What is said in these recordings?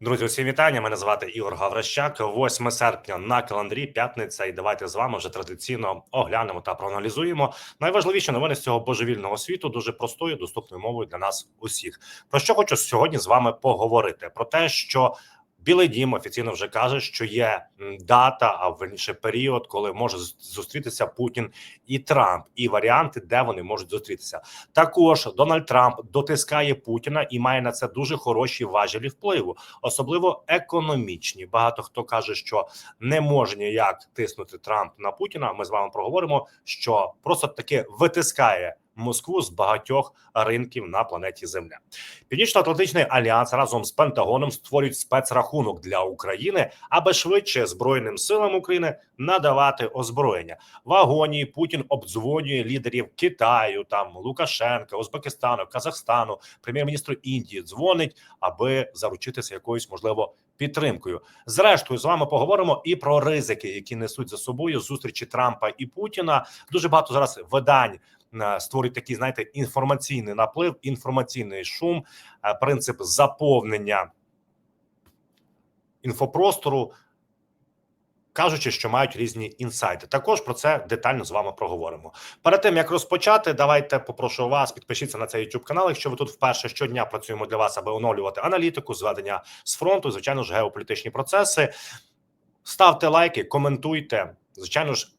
Друзі, усім вітання. Мене звати Ігор Гаврищак. 8 серпня на календарі п'ятниця. І давайте з вами вже традиційно оглянемо та проаналізуємо найважливіші новини з цього божевільного світу дуже простою, доступною мовою для нас усіх. Про що хочу сьогодні з вами поговорити? Про те, що Білий Дім офіційно вже каже, що є дата, а верніше період, коли може зустрітися Путін і Трамп, і варіанти, де вони можуть зустрітися. Також Дональд Трамп дотискає Путіна і має на це дуже хороші важелі впливу, особливо економічні. Багато хто каже, що не може ніяк тиснути Трамп на Путіна. Ми з вами проговоримо, що просто таки витискає. Москву з багатьох ринків на планеті Земля. Північно-Атлантичний альянс разом з Пентагоном створюють спецрахунок для України, аби швидше збройним силам України надавати озброєння. В агонії Путін обдзвонює лідерів Китаю, там Лукашенка, Узбекистану, Казахстану, прем'єр-міністру Індії дзвонить, аби заручитися якоюсь можливо підтримкою. Зрештою, з вами поговоримо і про ризики, які несуть за собою зустрічі Трампа і Путіна. Дуже багато зараз видань створюють такий, знаєте, інформаційний наплив, інформаційний шум, е, принцип заповнення інфопростору. Кажучи, що мають різні інсайти, також про це детально з вами проговоримо. Перед тим як розпочати, давайте попрошу вас підпишіться на цей YouTube канал. Якщо ви тут вперше щодня працюємо для вас, аби оновлювати аналітику, зведення з фронту, звичайно ж, геополітичні процеси. Ставте лайки, коментуйте. Звичайно ж,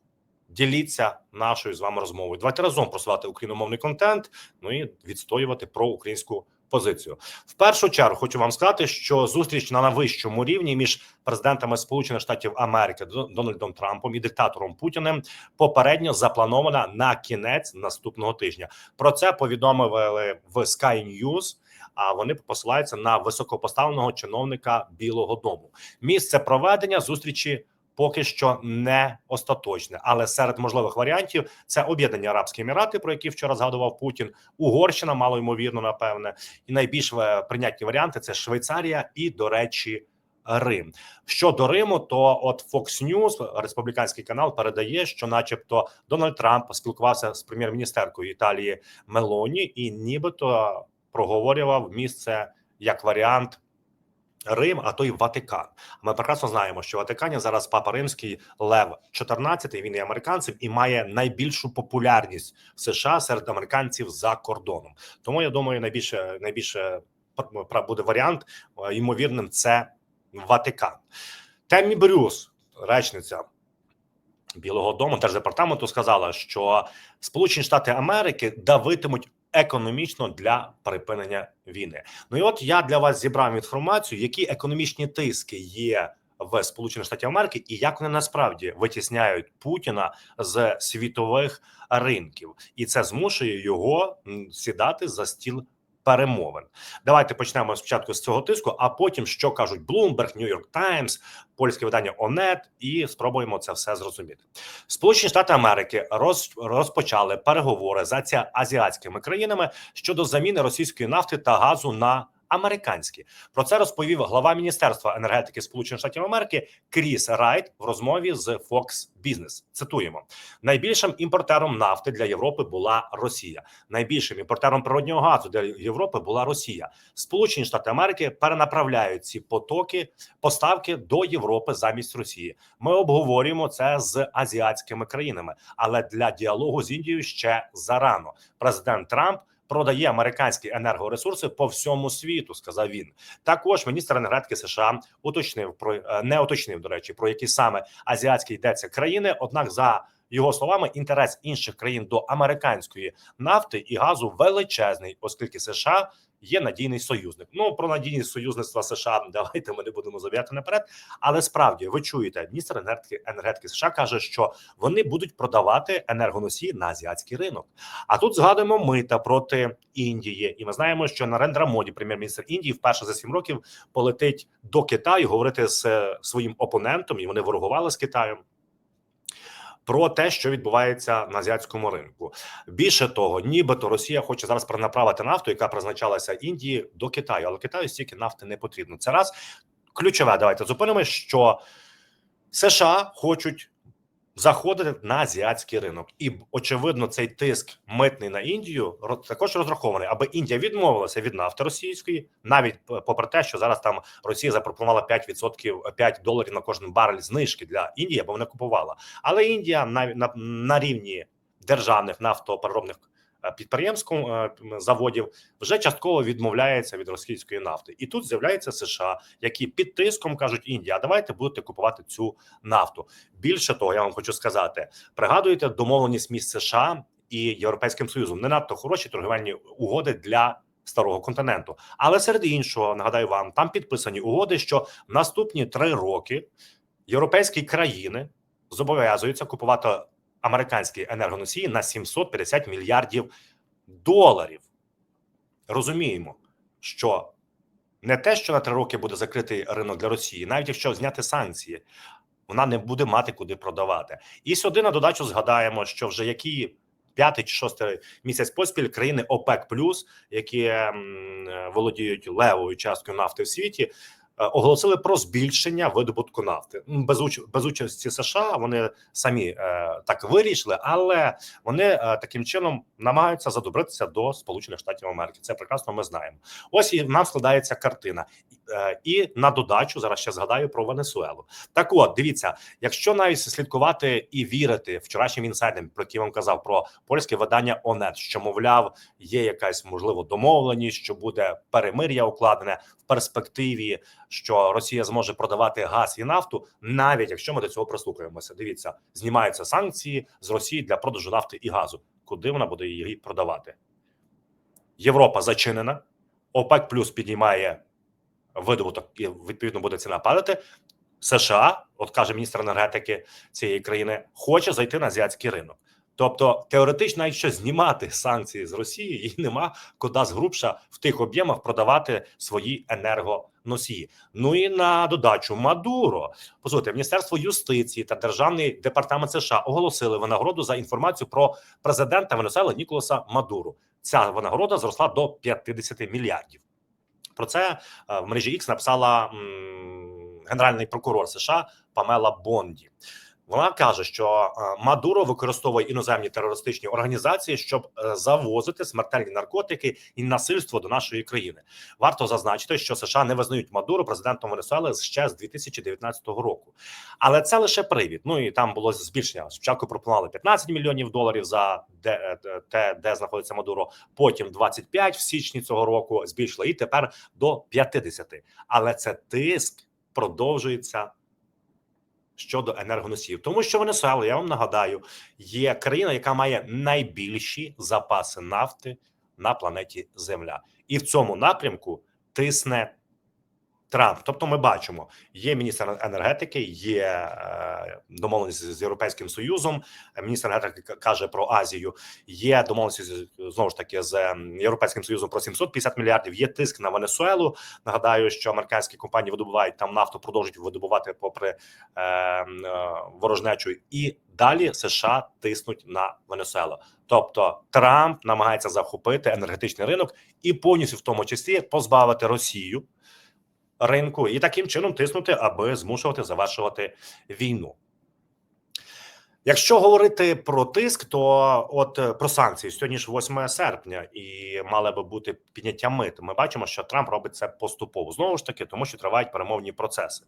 діліться нашою з вами розмовою. Давайте разом просувати україномовний контент, ну і відстоювати про українську позицію. В першу чергу хочу вам сказати, що зустріч на найвищому рівні між президентами Сполучених Штатів Америки Дон- Дональдом Трампом і диктатором Путіним попередньо запланована на кінець наступного тижня. Про це повідомили в Sky News, А вони посилаються на високопоставленого чиновника Білого Дому. Місце проведення зустрічі поки що не остаточне, але серед можливих варіантів це об'єднані Арабські Емірати, про які вчора згадував Путін, Угорщина, мало ймовірно, напевне, і найбільш е, прийнятні варіанти це Швейцарія і, до речі, Рим. Щодо Риму, то от Fox News, республіканський канал, передає, що, начебто, Дональд Трамп спілкувався з прем'єр-міністеркою Італії Мелоні, і нібито проговорював місце як варіант. Рим, а то й Ватикан. Ми прекрасно знаємо, що в Ватикані зараз папа римський Лев 14, Він є американцем і має найбільшу популярність в США серед американців за кордоном. Тому я думаю, найбільше найбільше пр- буде варіант е, ймовірним. Це Ватикан. Темі Брюс, речниця Білого Дому, держдепартаменту, сказала, що Сполучені Штати Америки давитимуть економічно для припинення війни. Ну і от я для вас зібрав інформацію, які економічні тиски є в Сполучених Штатів Америки, і як вони насправді витісняють Путіна з світових ринків, і це змушує його сідати за стіл. Перемовин, давайте почнемо спочатку з цього тиску, а потім що кажуть Bloomberg, New York Times, польське видання ОНЕТ, і спробуємо це все зрозуміти. Сполучені Штати Америки роз, розпочали переговори за азіатськими країнами щодо заміни російської нафти та газу на американські. Про це розповів глава Міністерства енергетики Сполучених Штатів Америки Кріс Райт в розмові з Fox Business. Цитуємо: найбільшим імпортером нафти для Європи була Росія. Найбільшим імпортером природнього газу для Європи була Росія. Сполучені Штати Америки перенаправляють ці потоки поставки до Європи замість Росії. Ми обговорюємо це з азіатськими країнами, але для діалогу з Індією ще зарано. Президент Трамп. Продає американські енергоресурси по всьому світу, сказав він. Також міністр енергетики США уточнив про е, не уточнив до речі, про які саме азіатські йдеться країни. Однак, за його словами, інтерес інших країн до американської нафти і газу величезний, оскільки США є надійний союзник. Ну про надійність союзництва США давайте ми не будемо забігати наперед. Але справді ви чуєте, міністр енергетики енергетики США каже, що вони будуть продавати енергоносії на азіатський ринок. А тут згадуємо мита проти Індії, і ми знаємо, що Нарендра Моді, прем'єр-міністр Індії, вперше за сім років полетить до Китаю говорити з е, своїм опонентом, і вони ворогували з Китаєм. Про те, що відбувається на азіатському ринку, більше того, нібито Росія хоче зараз перенаправити нафту, яка призначалася Індії до Китаю, але Китаю стільки нафти не потрібно. Це раз ключове. Давайте зупинимось, що США хочуть заходити на азіатський ринок, і очевидно, цей тиск митний на Індію також розрахований, аби Індія відмовилася від нафти російської, навіть попри те, що зараз там Росія запропонувала 5%, 5 доларів на кожен барель знижки для Індії, бо вона купувала. Але Індія на, на, на рівні державних нафтопереробних підприємств е, заводів вже частково відмовляється від російської нафти, і тут з'являється США, які під тиском кажуть Індія, а давайте будете купувати цю нафту. Більше того, я вам хочу сказати: пригадуєте домовленість між США і Європейським Союзом не надто хороші торгівельні угоди для. Старого континенту, але серед іншого нагадаю вам, там підписані угоди, що наступні три роки європейські країни зобов'язуються купувати американські енергоносії на 750 мільярдів доларів. Розуміємо, що не те, що на три роки буде закритий ринок для Росії, навіть якщо зняти санкції, вона не буде мати куди продавати. І сюди на додачу згадаємо, що вже які п'ятий чи шостий місяць поспіль країни ОПЕК які володіють левою часткою нафти в світі. Е, Оголосили про збільшення видобутку нафти без уч... без участі США. Вони самі е, так вирішили, але вони е, таким чином намагаються задобритися до Сполучених Штатів Америки. Це прекрасно. Ми знаємо. Ось і нам складається картина. І на додачу зараз ще згадаю про Венесуелу. Так, от дивіться, якщо навіть слідкувати і вірити вчорашнім інсайдам, про які вам казав про польське видання ОНЕТ, що мовляв, є якась можливо домовленість, що буде перемир'я укладене в перспективі, що Росія зможе продавати газ і нафту, навіть якщо ми до цього прислухаємося. Дивіться, знімаються санкції з Росії для продажу нафти і газу. Куди вона буде її продавати? Європа зачинена, ОПЕК плюс піднімає видобуток і відповідно буде ціна падати. США, от каже міністр енергетики цієї країни, хоче зайти на азіатський ринок. Тобто, теоретично, якщо знімати санкції з Росії, їй нема куди згрубша в тих об'ємах продавати свої енергоносії. Ну і на додачу Мадуро. Послухайте, Міністерство юстиції та Державний департамент США оголосили винагороду за інформацію про президента Венесуели Ніколаса Мадуру. Ця винагорода зросла до 50 мільярдів. Про це е, в мережі X написала м, генеральний прокурор США Памела Бонді. Вона каже, що е, Мадуро використовує іноземні терористичні організації, щоб е, завозити смертельні наркотики і насильство до нашої країни. Варто зазначити, що США не визнають Мадуро президентом Венесуели ще з 2019 року. Але це лише привід. Ну і там було збільшення. Спочатку пропонували 15 мільйонів доларів за де, е, те, де знаходиться Мадуро. Потім 25 в січні цього року збільшили, і тепер до 50. Але це тиск продовжується щодо енергоносіїв, тому що Венесуела, я вам нагадаю, є країна, яка має найбільші запаси нафти на планеті Земля, і в цьому напрямку тисне Трамп. Тобто, ми бачимо, є міністр енергетики, є е, домовленість з Європейським Союзом. Міністр енергетики каже про Азію. Є домовленість знову ж таки з ем, Європейським Союзом про 750 мільярдів. Є тиск на Венесуелу. Нагадаю, що американські компанії видобувають там нафту, продовжують видобувати попри е, е, ворожнечу, і далі США тиснуть на Венесуелу. Тобто Трамп намагається захопити енергетичний ринок і повністю в тому числі позбавити Росію ринку і таким чином тиснути, аби змушувати завершувати війну. Якщо говорити про тиск, то от е, про санкції сьогодні ж 8 серпня, і мали би бути підняття мит. Ми бачимо, що Трамп робить це поступово знову ж таки, тому що тривають перемовні процеси.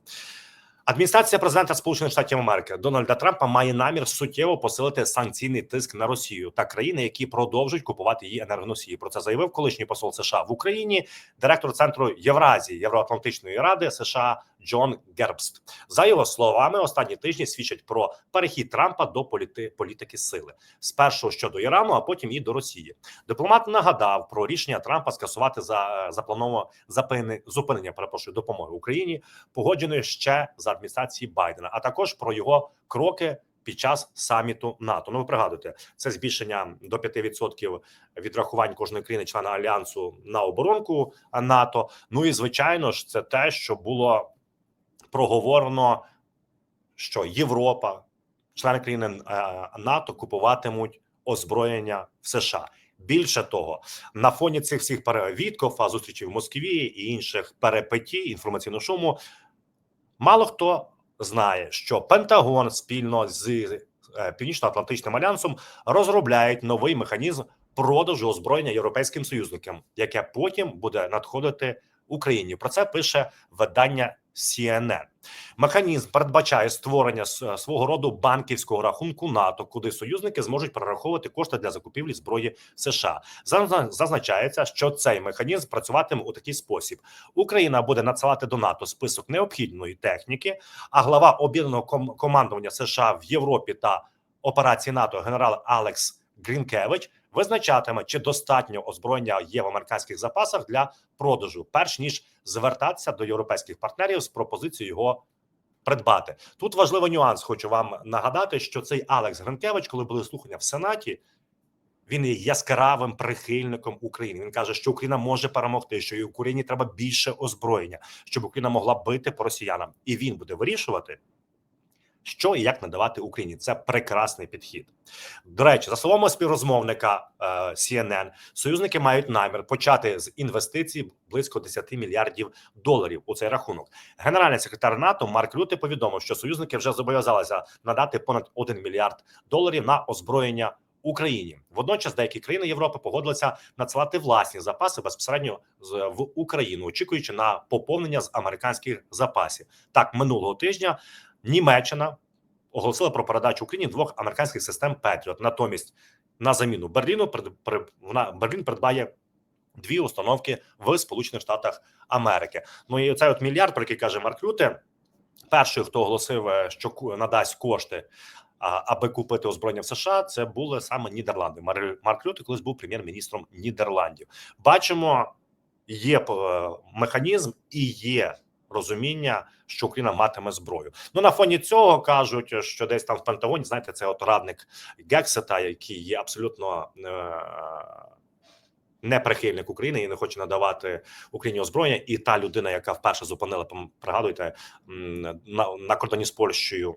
Адміністрація президента Сполучених Штатів Америки Дональда Трампа має намір суттєво посилити санкційний тиск на Росію та країни, які продовжують купувати її енергоносії. Про це заявив колишній посол США в Україні, директор центру Євразії Євроатлантичної ради США Джон Гербст. За його словами, останні тижні свідчать про перехід Трампа до політи політики сили спершу щодо Ірану, а потім і до Росії. Дипломат нагадав про рішення Трампа скасувати за заплановане запини зупинення перепрошую допомоги Україні, погодженої ще за адміністрації Байдена, а також про його кроки. Під час саміту НАТО, ну ви пригадуєте, це збільшення до 5% відрахувань кожної країни члена альянсу на оборонку НАТО. Ну і звичайно ж, це те, що було проговорено, що Європа, члени країни е, НАТО купуватимуть озброєння в США. Більше того, на фоні цих всіх перевідков, зустрічей в Москві і інших перепитій інформаційного шуму, мало хто знає, що Пентагон спільно з е, Північно-Атлантичним альянсом розробляють новий механізм продажу озброєння європейським союзникам, яке потім буде надходити Україні. Про це пише видання CNN. Механізм передбачає створення свого роду банківського рахунку НАТО, куди союзники зможуть перераховувати кошти для закупівлі зброї США. Зазна- Зазначається, що цей механізм працюватиме у такий спосіб: Україна буде надсилати до НАТО список необхідної техніки, а глава об'єднаного ком- командування США в Європі та операції НАТО генерал Алекс Грінкевич визначатиме, чи достатньо озброєння є в американських запасах для продажу, перш ніж звертатися до європейських партнерів з пропозицією його придбати. Тут важливий нюанс. Хочу вам нагадати, що цей Алекс Гринкевич, коли були слухання в Сенаті, він є яскравим прихильником України. Він каже, що Україна може перемогти, що і Україні треба більше озброєння, щоб Україна могла бити по росіянам, і він буде вирішувати. Що і як надавати Україні, це прекрасний підхід. До речі, за словами співрозмовника е, CNN, союзники мають намір почати з інвестицій близько 10 мільярдів доларів у цей рахунок. Генеральний секретар НАТО Марк Рюте повідомив, що союзники вже зобов'язалися надати понад 1 мільярд доларів на озброєння Україні. Водночас деякі країни Європи погодилися надсилати власні запаси безпосередньо в Україну, очікуючи на поповнення з американських запасів. Так минулого тижня Німеччина оголосила про передачу Україні двох американських систем Петріот. Натомість на заміну Берліну вона Берлін придбає дві установки в Сполучених Штатах Америки. Ну і цей от мільярд, про який каже Марк Рюте, перший, хто оголосив, е, що надасть кошти. Аби купити озброєння в США, це були саме Нідерланди. Мар- Марк Рюте колись був прем'єр-міністром Нідерландів. Бачимо, є е, механізм і є розуміння, що Україна матиме зброю. Ну на фоні цього кажуть, що десь там в Пентагоні, знаєте, це от радник Гексета, який є абсолютно. Е- не прихильник України і не хоче надавати Україні озброєння, і та людина, яка вперше зупинила, м, на, на кордоні з Польщею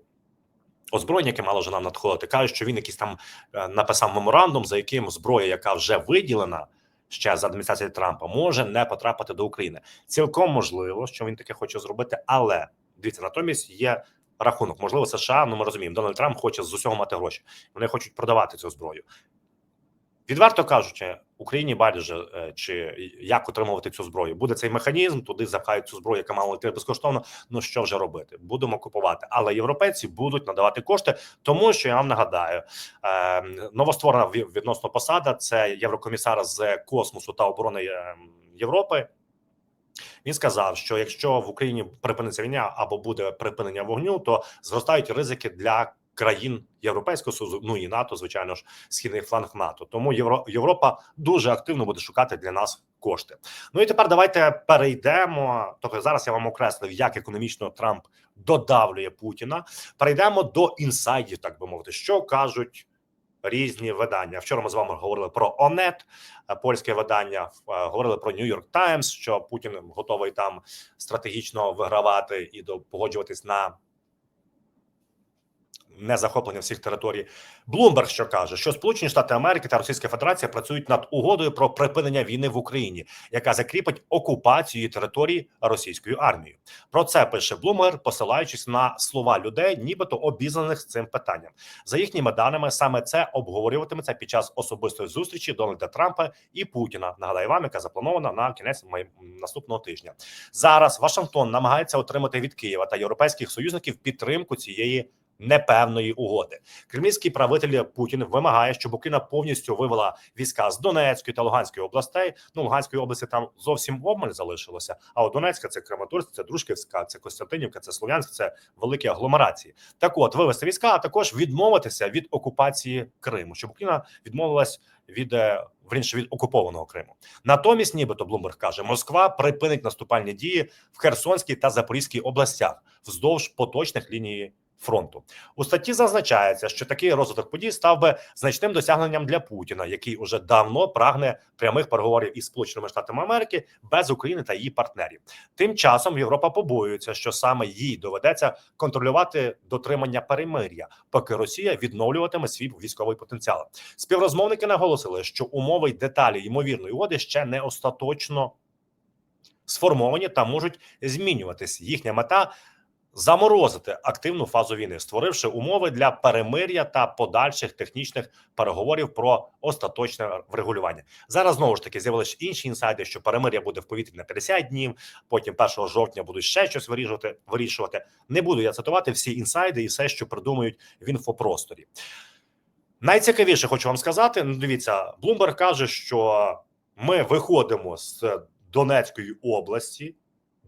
озброєння, яке мало вже нам надходити, каже, що він якийсь там е, написав меморандум, за яким зброя, яка вже виділена ще за адміністрації Трампа, може не потрапити до України. Цілком можливо, що він таке хоче зробити, але дивіться, натомість є рахунок. Можливо, США, ну ми розуміємо, Дональд Трамп хоче з усього мати гроші. Вони хочуть продавати цю зброю. Відверто кажучи, Україні байдуже е, чи як отримувати цю зброю. Буде цей механізм, туди запхають цю зброю, яка мала йти безкоштовно. Ну що вже робити? Будемо купувати, але європейці будуть надавати кошти, тому що я вам нагадаю, е, новостворена відносно посада це єврокомісар з космосу та оборони е, Європи. Він сказав, що якщо в Україні припиниться війна або буде припинення вогню, то зростають ризики для країн Європейського Союзу, ну і НАТО, звичайно ж, східний фланг НАТО. Тому Євро, Європа дуже активно буде шукати для нас кошти. Ну і тепер давайте перейдемо. Тобто зараз я вам окреслив, як економічно Трамп додавлює Путіна. Перейдемо до інсайдів, так би мовити, що кажуть. Різні видання. Вчора ми з вами говорили про ОНЕТ, польське видання. е, Говорили про Нью-Йорк Таймс, що Путін готовий там стратегічно вигравати і до- погоджуватись на незахоплення всіх територій. Блумберг що каже, що Сполучені Штати Америки та Російська Федерація працюють над угодою про припинення війни в Україні, яка закріпить окупацію території російською армією. Про це пише Блумберг, посилаючись на слова людей, нібито обізнаних з цим питанням. За їхніми даними, саме це обговорюватиметься під час особистої зустрічі Дональда Трампа і Путіна. Нагадаю вам, яка запланована на кінець май... наступного тижня. Зараз Вашингтон намагається отримати від Києва та європейських союзників підтримку цієї. Непевної угоди кремлівський правитель Путін вимагає, щоб Україна повністю вивела війська з Донецької та Луганської областей. Ну Луганської області там зовсім обмаль залишилося. А от Донецька це Краматорськ, це Дружківська, це Костянтинівка, це Слов'янськ, це великі агломерації. Так, от вивести війська, а також відмовитися від окупації Криму, щоб Україна відмовилась від е, вірніше, від окупованого Криму. Натомість, нібито Блумберг каже, Москва припинить наступальні дії в Херсонській та Запорізькій областях вздовж поточних ліній фронту. У статті зазначається, що такий розвиток подій став би значним досягненням для Путіна, який уже давно прагне прямих переговорів із Сполученими Штатами Америки без України та її партнерів. Тим часом Європа побоюється, що саме їй доведеться контролювати дотримання перемир'я, поки Росія відновлюватиме свій військовий потенціал. Співрозмовники наголосили, що умови й деталі ймовірної угоди ще не остаточно сформовані та можуть змінюватись. Їхня мета заморозити активну фазу війни, створивши умови для перемир'я та подальших технічних переговорів про остаточне врегулювання. Зараз знову ж таки з'явилися інші інсайди, що перемир'я буде в повітрі на 50 днів. Потім 1 жовтня будуть ще щось вирішувати. Вирішувати не буду я цитувати всі інсайди і все, що придумують в інфопросторі. Найцікавіше хочу вам сказати. Ну, дивіться, Блумберг каже, що ми виходимо з Донецької області,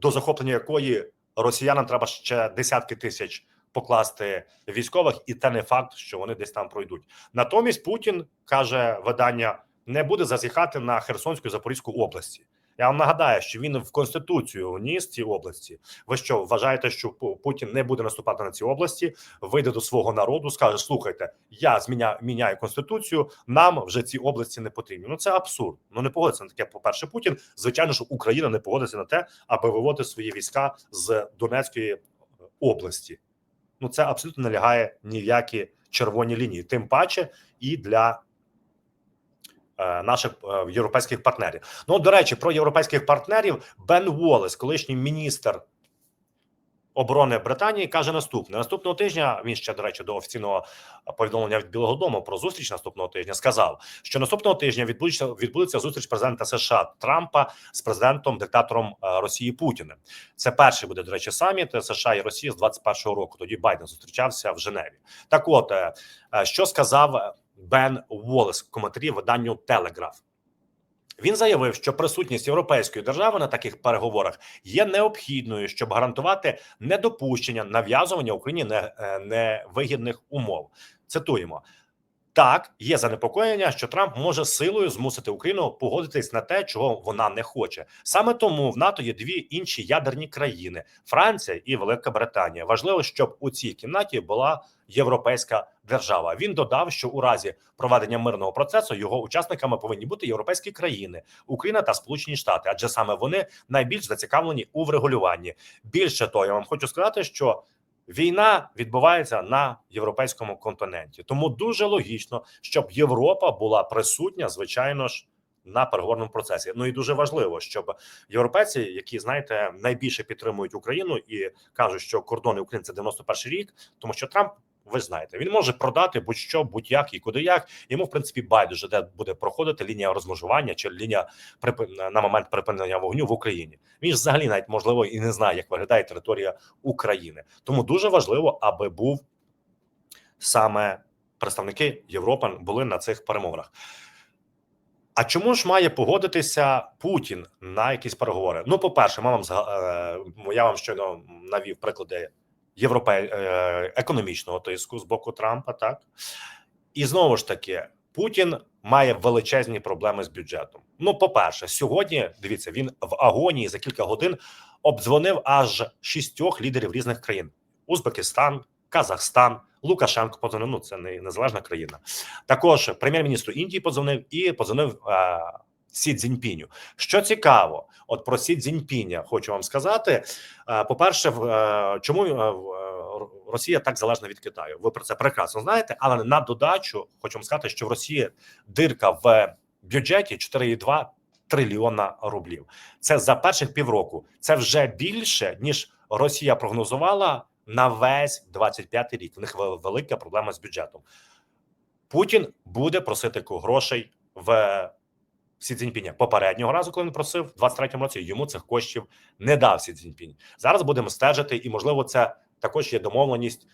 до захоплення якої росіянам треба ще десятки тисяч покласти військових, і це не факт, що вони десь там пройдуть. Натомість Путін каже видання не буде зазіхати на Херсонську Запорізьку області. Я вам нагадаю, що він в конституцію вніс ці області. Ви що вважаєте, що Путін не буде наступати на ці області? Вийде до свого народу, скаже: слухайте, я зміня міняю конституцію. Нам вже ці області не потрібні. Ну це абсурд. Ну не погодиться на таке. По перше, Путін. Звичайно, що Україна не погодиться на те, аби виводити свої війська з Донецької е, області. Ну це абсолютно не лягає ні в які червоні лінії, тим паче і для наших е, європейських партнерів. Ну, до речі, про європейських партнерів Бен Уоллес, колишній міністр оборони Британії, каже наступне: наступного тижня він ще до речі до офіційного повідомлення від Білого Дому про зустріч наступного тижня сказав, що наступного тижня відбудеться відбудеться зустріч президента США Трампа з президентом диктатором е, Росії Путіним. Це перший буде до речі саміт США і Росії з 21-го року. Тоді Байден зустрічався в Женеві. Так, от е, е, що сказав Бен Уоллес коментарі виданню Телеграф. Він заявив, що присутність європейської держави на таких переговорах є необхідною, щоб гарантувати недопущення нав'язування Україні е, невигідних умов. Цитуємо. Так, є занепокоєння, що Трамп може силою змусити Україну погодитись на те, чого вона не хоче. Саме тому в НАТО є дві інші ядерні країни: Франція і Велика Британія. Важливо, щоб у цій кімнаті була європейська держава. Він додав, що у разі проведення мирного процесу його учасниками повинні бути європейські країни, Україна та Сполучені Штати, адже саме вони найбільш зацікавлені у врегулюванні. Більше того, я вам хочу сказати, що Війна відбувається на європейському континенті, тому дуже логічно, щоб Європа була присутня, звичайно ж, на переговорному процесі. Ну і дуже важливо, щоб європейці, які знаєте, найбільше підтримують Україну і кажуть, що кордони України це 91 рік, тому що Трамп. Ви знаєте, він може продати будь-що, будь-як і куди як. Йому в принципі байдуже, де буде проходити лінія розмежування чи лінія на момент припинення вогню в Україні. Він ж взагалі навіть можливо і не знає, як виглядає територія України. Тому дуже важливо, аби був саме представники Європи були на цих перемовинах. А чому ж має погодитися Путін на якісь переговори? Ну, по-перше, ми вам е, я вам щойно навів приклади європе... е, економічного тиску з боку Трампа, так і знову ж таки, Путін має величезні проблеми з бюджетом. Ну, по-перше, сьогодні дивіться, він в агонії за кілька годин обдзвонив аж шістьох лідерів різних країн: Узбекистан, Казахстан, Лукашенко подзвонив. Ну, це не незалежна країна. Також прем'єр-міністру Індії подзвонив і подзвонив е, Сі Цзіньпіню. Що цікаво, от про Сі Цзіньпіня хочу вам сказати. Е, по-перше, в, е, чому е, Росія так залежна від Китаю? Ви про це прекрасно знаєте, але на додачу хочу вам сказати, що в Росії дирка в бюджеті 4,2 трильйона рублів. Це за перших півроку. Це вже більше ніж Росія прогнозувала на весь 25-й рік. В них велика проблема з бюджетом. Путін буде просити грошей в Сі Цзіньпіня. Попереднього разу, коли він просив в 23-му році, йому цих коштів не дав Сі Цзіньпінь. Зараз будемо стежити, і можливо, це також є домовленість.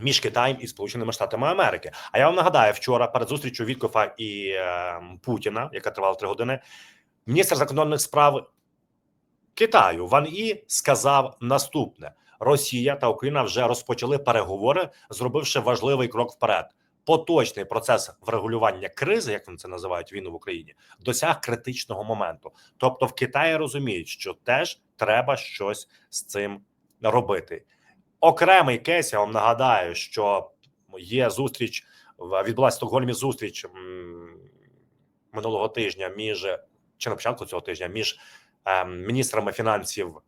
Між Китаєм і Сполученими Штатами Америки. А я вам нагадаю, вчора перед зустрічю Віткофа і е, Путіна, яка тривала три години, міністр закордонних справ Китаю Ван І сказав наступне: Росія та Україна вже розпочали переговори, зробивши важливий крок вперед. Поточний процес врегулювання кризи, як вони це називають війну в Україні, досяг критичного моменту. Тобто, в Китаї розуміють, що теж треба щось з цим робити. Окремий кейс, я вам нагадаю, що є зустріч відбулася в Стокгольмі зустріч минулого тижня між чи на початку цього тижня між ем, міністрами фінансів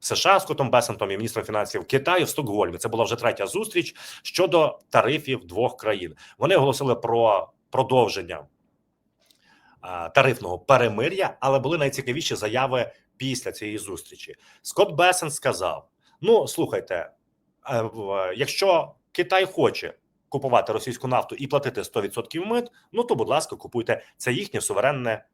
США Скоттом Бесентом і міністром фінансів Китаю в Стокгольмі. Це була вже третя зустріч щодо тарифів двох країн. Вони оголосили про продовження тарифного перемир'я, але були найцікавіші заяви після цієї зустрічі. Скотт Бесент сказав: Ну слухайте, е, якщо Китай хоче купувати російську нафту і платити 100% мит, ну то, будь ласка, купуйте це їхнє суверенне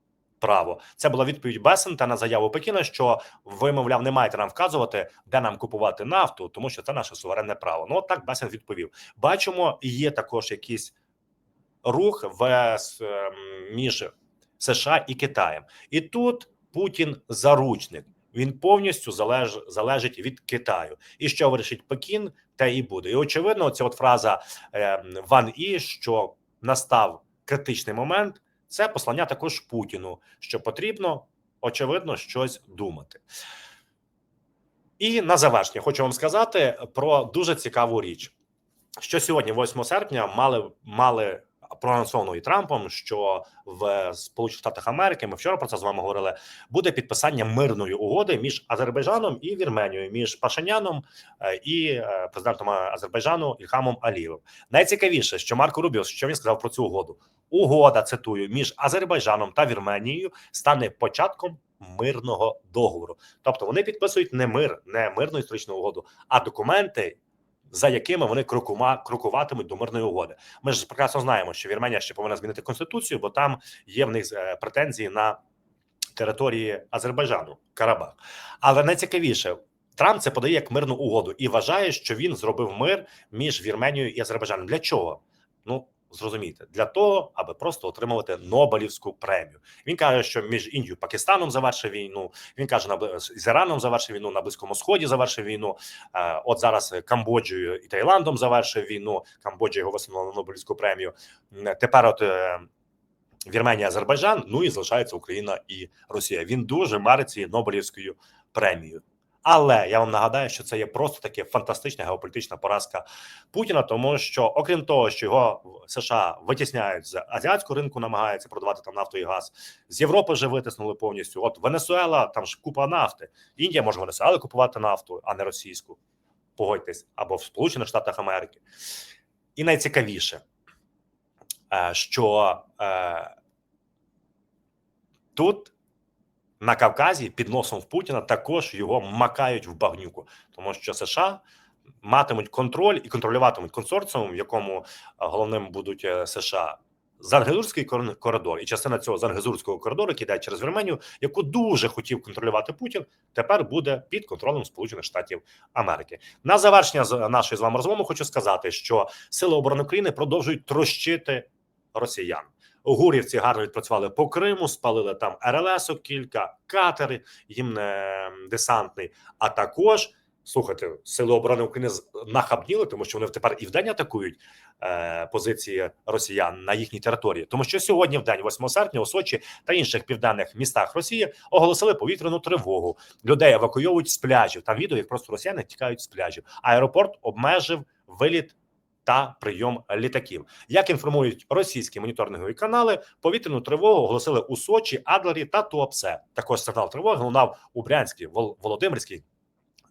право. Це була відповідь Бесента на заяву Пекіна, що ви, мовляв, не маєте нам вказувати, де нам купувати нафту, тому що це наше суверенне право. Ну от так Бесент відповів. Бачимо, є також якийсь рух в ем, між США і Китаєм, і тут Путін заручник. Він повністю залеж, залежить від Китаю, і що вирішить Пекін, те і буде. І очевидно, ця от фраза е, Ван І, що настав критичний момент, це послання також Путіну, що потрібно очевидно щось думати. І на завершення хочу вам сказати про дуже цікаву річ, що сьогодні, 8 серпня, мали мали проанонсовано і Трампом, що в Сполучених Штатах Америки ми вчора про це з вами говорили. Буде підписання мирної угоди між Азербайджаном і Вірменією, між Пашиняном е, і е, президентом Азербайджану Ільхамом Алієвим. Найцікавіше, що Марко Рубіо, що він сказав про цю угоду. Угода цитую між Азербайджаном та Вірменією стане початком мирного договору. Тобто вони підписують не мир, не мирну історичну угоду, а документи, за якими вони крокума крокуватимуть до мирної угоди. Ми ж прекрасно знаємо, що Вірменія ще повинна змінити конституцію, бо там є в них е, претензії на території Азербайджану, Карабах. Але найцікавіше. Трамп це подає як мирну угоду і вважає, що він зробив мир між Вірменією і Азербайджаном. Для чого? Ну зрозумійте, для того, аби просто отримувати Нобелівську премію. Він каже, що між Індією і Пакистаном завершив війну. Він каже, на з Іраном завершив війну, на Близькому Сході завершив війну. Е, От зараз Камбоджею і Таїландом завершив війну. Камбоджа його висунула на Нобелівську премію. Тепер, от е, Вірменія, Азербайджан. Ну і залишається Україна і Росія. Він дуже марить цією Нобелівською премією. Але я вам нагадаю, що це є просто таке фантастична геополітична поразка Путіна, тому що, окрім того, що його США витісняють з азіатського ринку, намагаються продавати там нафту і газ з Європи вже витиснули повністю. От Венесуела, там ж купа нафти. Індія може Венесуели купувати нафту, а не російську. Погодьтесь, або в Сполучених Штатах Америки. І найцікавіше, е, що е, тут на Кавказі під носом в Путіна також його макають в багнюку, тому що США матимуть контроль і контролюватимуть консорціум, в якому е, головним будуть е, США. Зангезурський кор- коридор і частина цього зангезурського коридору, який через Вірменію, яку дуже хотів контролювати Путін, тепер буде під контролем Сполучених Штатів Америки. На завершення нашої з вами розмови хочу сказати, що сили оборони України продовжують трощити росіян. Гурівці гарно відпрацювали по Криму, спалили там РЛС кілька катери, їм не десантний. А також слухайте, сили оборони України нахабніли, тому що вони тепер і вдень атакують е, позиції росіян на їхній території. Тому що сьогодні, в день 8 серпня, у Сочі та інших південних містах Росії оголосили повітряну тривогу. Людей евакуйовують з пляжів. Там відео, як просто росіяни тікають з пляжів. Аеропорт обмежив виліт. Та прийом літаків, як інформують російські моніторингові канали, повітряну тривогу оголосили у Сочі, Адлері та Туапсе. Також сигнал тривоги лунав у Брянській, Вол- Володимирській,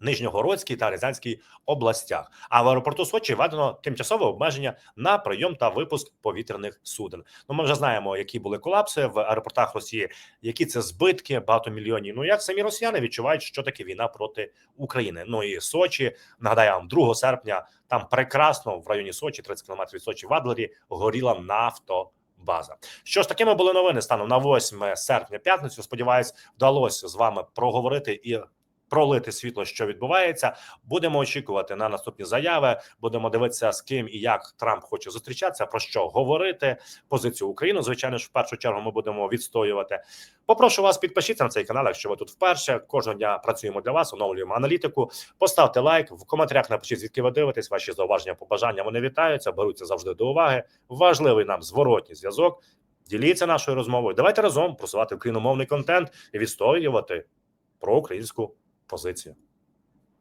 Нижньогородській та Рязанській областях. А в аеропорту Сочі введено тимчасове обмеження на прийом та випуск повітряних суден. Ну, ми вже знаємо, які були колапси в аеропортах Росії, які це збитки багатомільйонні. Ну як самі росіяни відчувають, що таке війна проти України. Ну і Сочі нагадаю вам 2 серпня. Там прекрасно в районі Сочі, 30 кілометрів від Сочі в Адлері, горіла нафто. База, що ж такими були новини станом на 8 серпня, п'ятницю. Сподіваюсь, вдалося з вами проговорити і пролити світло, що відбувається. Будемо очікувати на наступні заяви. Будемо дивитися, з ким і як Трамп хоче зустрічатися, про що говорити. Позицію України, звичайно ж, в першу чергу ми будемо відстоювати. Попрошу вас підпишіться на цей канал, якщо ви тут вперше. Кожного дня працюємо для вас, оновлюємо аналітику. Поставте лайк в коментарях. Напишіть, звідки ви дивитесь. Ваші зауваження, побажання вони вітаються, беруться завжди до уваги. Важливий нам зворотній зв'язок. Діліться нашою розмовою. Давайте разом просувати україномовний контент і відстоювати проукраїнську позицію.